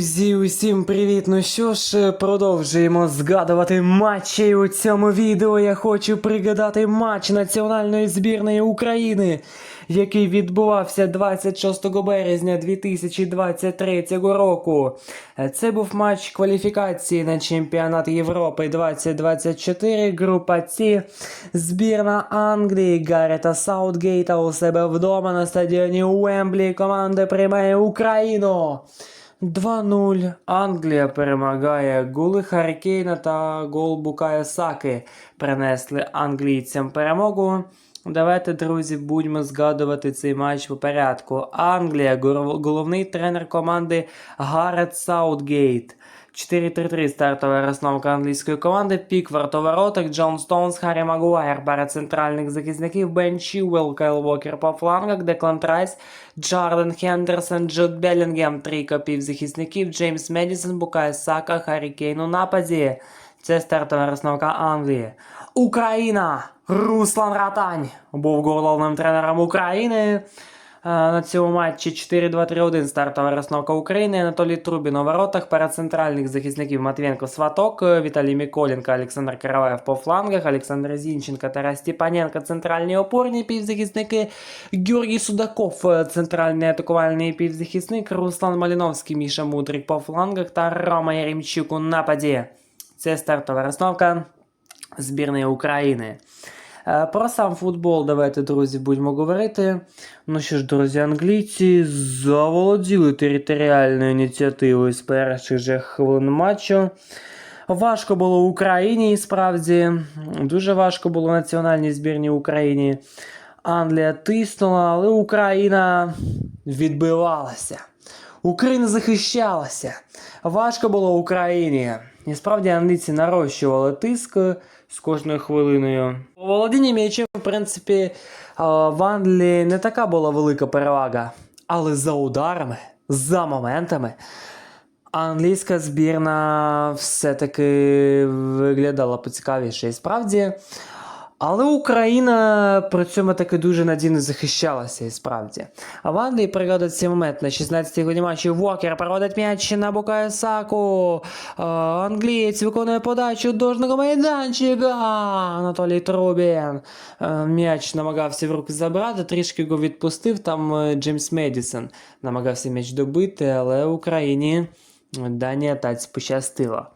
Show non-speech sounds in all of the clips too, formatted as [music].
Друзі, усім привіт! Ну що ж, продовжуємо згадувати матчі. У цьому відео я хочу пригадати матч національної збірної України, який відбувався 26 березня 2023 року. Це був матч кваліфікації на чемпіонат Європи 2024, група С. Збірна Англії Гарета Саутгейта у себе вдома на стадіоні Уемблі. Команда приймає Україну. 2-0. Англія перемагає. Гули Харкейна та гол Букая Саки принесли англійцям перемогу. Давайте, друзі, будемо згадувати цей матч по порядку. Англія, головний тренер команди Гарет Саутгейт. 4-3-3 стартова розновка англійської команди. Пік вартовороток, Джон Стоунс, Харрі Магуайр, пара центральних захисників, Бен Чіуелл, Кайл Уокер по флангах, Деклан Трайс, Джарден Хендерсон, Джуд Белінгем, трійка півзахисників, Джеймс Медісон, Букай Сака, Харрі Кейн у нападі. Це стартова розновка Англії. Україна! Руслан Ратань був головним тренером України. Е, На цьому матчі 4-2-3-1 стартова розновка України. Анатолій Трубін у воротах. Перед центральних захисників Матвєнко Сваток, е, Віталій Миколенко, Олександр Караваєв по флангах, Олександр Зінченко, Тарас Степаненко, центральні опорні півзахисники, Георгій Судаков, е, центральний атакувальний півзахисник, Руслан Маліновський, Міша Мудрик по флангах та Рома Яремчук у нападі. Це стартова розновка збірної України. Е, Про сам футбол давайте, друзі, будемо говорити. Ну що ж, друзі, англійці заволоділи територіальною ініціативою з перших же хвилин матчу. Важко було Україні, і справді, дуже важко було національній збірній Україні. Англія тиснула, але Україна відбивалася. Україна захищалася. Важко було Україні. І справді англійці нарощували тиск з кожною хвилиною. У володінні м'ячем, в принципі, в Англії не така була велика перевага. Але за ударами, за моментами, англійська збірна все-таки виглядала поцікавіше. І справді. Але Україна при цьому таки дуже надійно захищалася, і справді. А в Англії пригадують цей момент на 16-й годині матчі Вокер проводить м'яч на Букая Саку. Англієць виконує подачу дожного майданчика. Анатолій Трубін. М'яч намагався в руки забрати, трішки його відпустив. Там е, Джеймс Медісон намагався м'яч добити, але Україні даній атаці пощастило.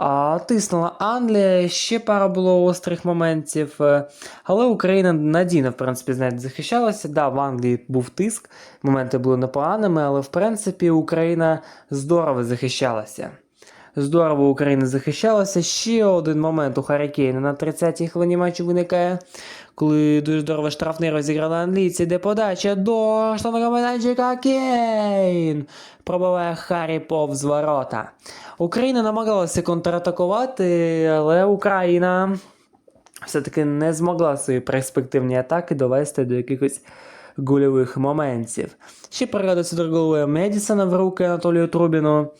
А, тиснула Англія, ще пара було острих моментів. е, Але Україна надійно, в принципі, знаєте, захищалася. Да, в Англії був тиск, моменти були непоганими, але в принципі Україна здорово захищалася. Здорово Україна захищалася. Ще один момент у Харрікейна на 30-й хвилині матчу виникає, коли дуже здорово штрафний розіграли англійці, де подача до штрафного майданчика Кейн пробиває Харрі повз ворота. Україна намагалася контратакувати, але Україна все-таки не змогла свої перспективні атаки довести до якихось гольових моментів. Ще передається до голови Медісона в руки Анатолію Трубіну.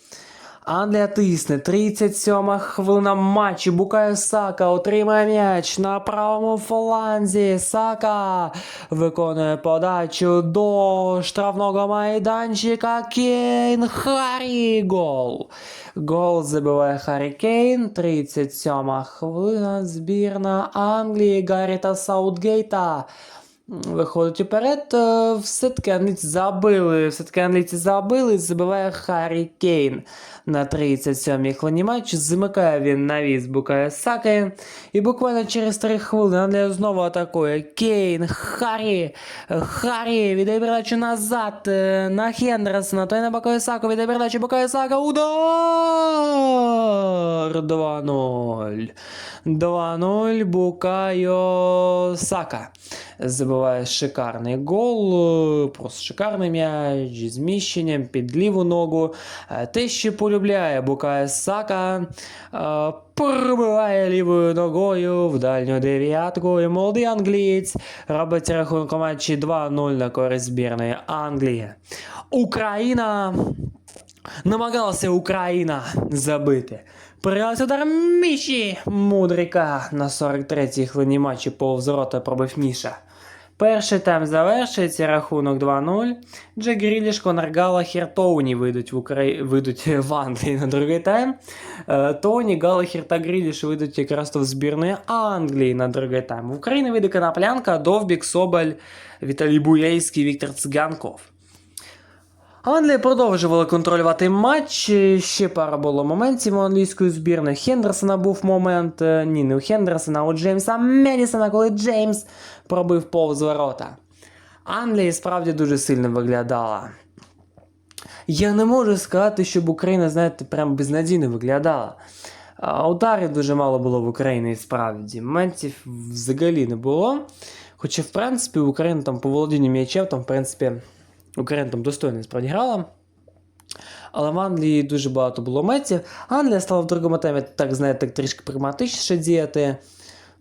Англія тисне. 37 хвилина матчу. Букає Сака отримає м'яч на правому фланзі. Сака виконує подачу до штрафного майданчика. Кейн Харрі. Гол. Гол забиває Харрі Кейн. 37 хвилина. Збірна Англії Гарріта Саутгейта. Виходить уперед, все-таки англійці забили, все-таки англійці забили, забиває Харрі Кейн на 37-й хвилині матчу. Замикає він навіс Букає Саки. І буквально через 3 хвилини Англія знову атакує. Кейн, Харрі, Харрі, віддає передачу назад е, на Хендерсона, той на Букає Саку, віддає передачу Букає Сака, удар! 2-0. 2-0 Букайо Сака. Забиває шикарний гол, е, просто шикарний м'яч зі зміщенням під ліву ногу. Е, Те, що полюбляє Букає Сака, е, пробиває лівою ногою в дальню дев'ятку. І молодий англієць робить рахунок матчі 2-0 на користь збірної Англії. Україна намагалася Україна забити. Прилась удар Міші Мудрика на 43-й хвилині матчу повз рота пробив Міша. Перший тайм завершується, рахунок 2-0. Джек Гріліш, Конор Галахер, Тоуні вийдуть в, Украї... вийдуть [laughs] в Англії на другий тайм. Е, Тоні, Галахер та Гріліш вийдуть якраз то в збірної Англії на другий тайм. В Україні вийде Коноплянка, Довбік, Соболь, Віталій Буєйський, Віктор Циганков. Англія продовжувала контролювати матч. Ще пара було моментів у англійської збірної. Хендерсона був момент. е, Ні, не у Хендерсона, а у Джеймса Медісона, коли Джеймс пробив повз ворота. Англія справді дуже сильно виглядала. Я не можу сказати, щоб Україна, знаєте, прям безнадійно виглядала. Ударів дуже мало було в Україні справді. Моментів взагалі не було. Хоча, в принципі, Україна там по володінню м'ячем, там, в принципі, Україна там достойно справді грала. Але в Англії дуже багато було метів. Англія стала в другому таймі, так знаєте, трішки прагматичніше діяти.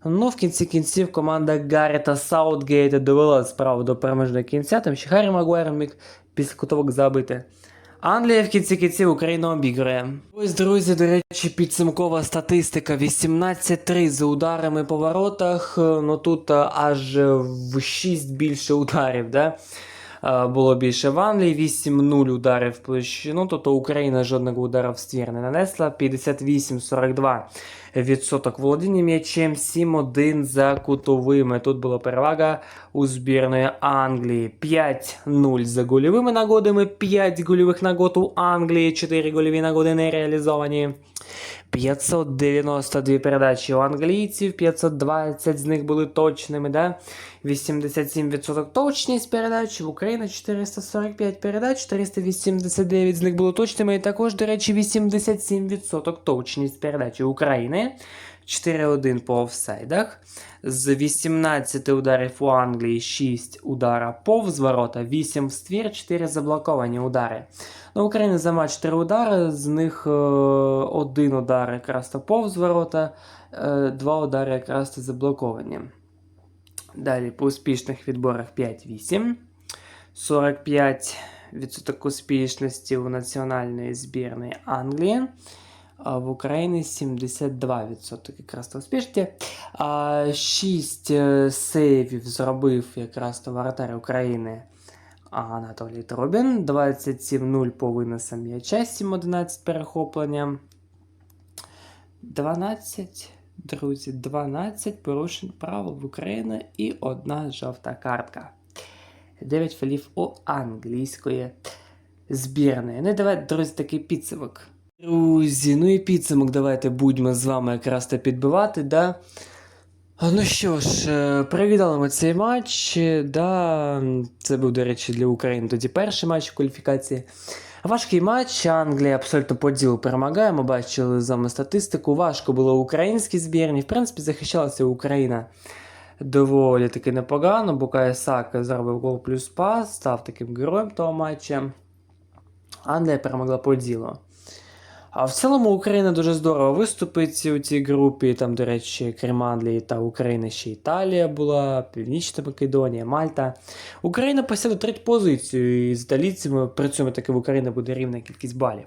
Ну, в кінці кінців команда Гарріта Саутгейта довела справу до переможного кінця, там ще Харрі Магуайр міг після кутовок забити. Англія в кінці кінців Україну обігрує. Ось, друзі, до речі, підсумкова статистика: 18-3 за ударами по воротах. Ну тут аж в 6 більше ударів, да? А, Було більше в Англії, 8-0 ударів в площину, тобто Україна жодного удара в ствір не нанесла. 58-42 відсоток володіння м'ячем, 7-1 за кутовими. Тут була перевага у збірної Англії. 5-0 за гольовими нагодами, 5 гольових нагод у Англії, 4 гольові нагоди не реалізовані. 592 передачі у англійців, 520 з них були точними, да? 87% точність передач, в Україні 445 передач, 489 з них було точними, і також, до речі, 87% точність передачі України. 4-1 по офсайдах. З 18 ударів у Англії 6 удара повз ворота, 8 в ствір, 4 заблоковані удари. На Україні за матч 3 удари, з них е, один удар якраз то повз ворота, е, два удари якраз то заблоковані. Далі по успішних відборах 5-8, 45% успішності у національної збірної Англії. А в Україні 72% якраз то. А 6 е, сейвів зробив якраз то воротар України Анатолій Трубін. 27-0 по виносам м'яча, 7-11 перехоплення. 12, друзі, 12 порушень правил в Україні і одна жовта картка. 9 фолів у англійської збірної. Ну і давайте, друзі, такий підсумок. Друзі, ну і підсумок давайте будьмо з вами якраз то підбивати, да? Ну що ж, е, привітали ми цей матч. Да, це був, до речі, для України тоді перший матч в кваліфікації. Важкий матч, Англія абсолютно по ділу перемагає. Ми бачили з вами статистику. Важко було українській збірні. В принципі, захищалася Україна доволі таки непогано. Букає Сака зробив гол плюс пас, став таким героєм того матча. Англія перемогла по ділу. А в цілому Україна дуже здорово виступить у цій групі. Там, до речі, крім Англії та України ще Італія була, Північна Македонія, Мальта. Україна посяде третю позицію і з італійцями при цьому таки в Україні буде рівна кількість балів.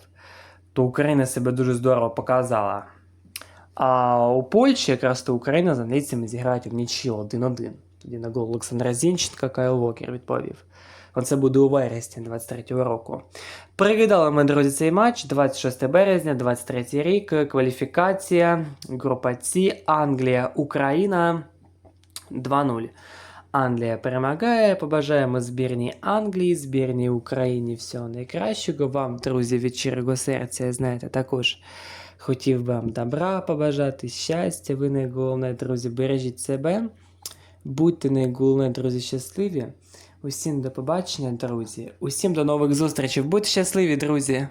То Україна себе дуже здорово показала. А у Польщі якраз то Україна з англійцями зіграють в нічі 1-1. Тоді на гол Олександра Зінченка Кайл Вокер відповів. Оце буде у вересні 23-го року. Пригадали ми, друзі, цей матч 26 березня, 23 рік. Кваліфікація, група С, Англія, Україна 2-0. Англія перемагає. Побажаємо збірній Англії, збірній Україні всього найкращого. Вам, друзі, від щирого серця, знаєте, також хотів би вам добра побажати, щастя. Ви найголовне, друзі, бережіть себе. Будьте найголовне, друзі, щасливі. Усім до побачення, друзі. Усім до нових зустрічей. Будьте щасливі, друзі!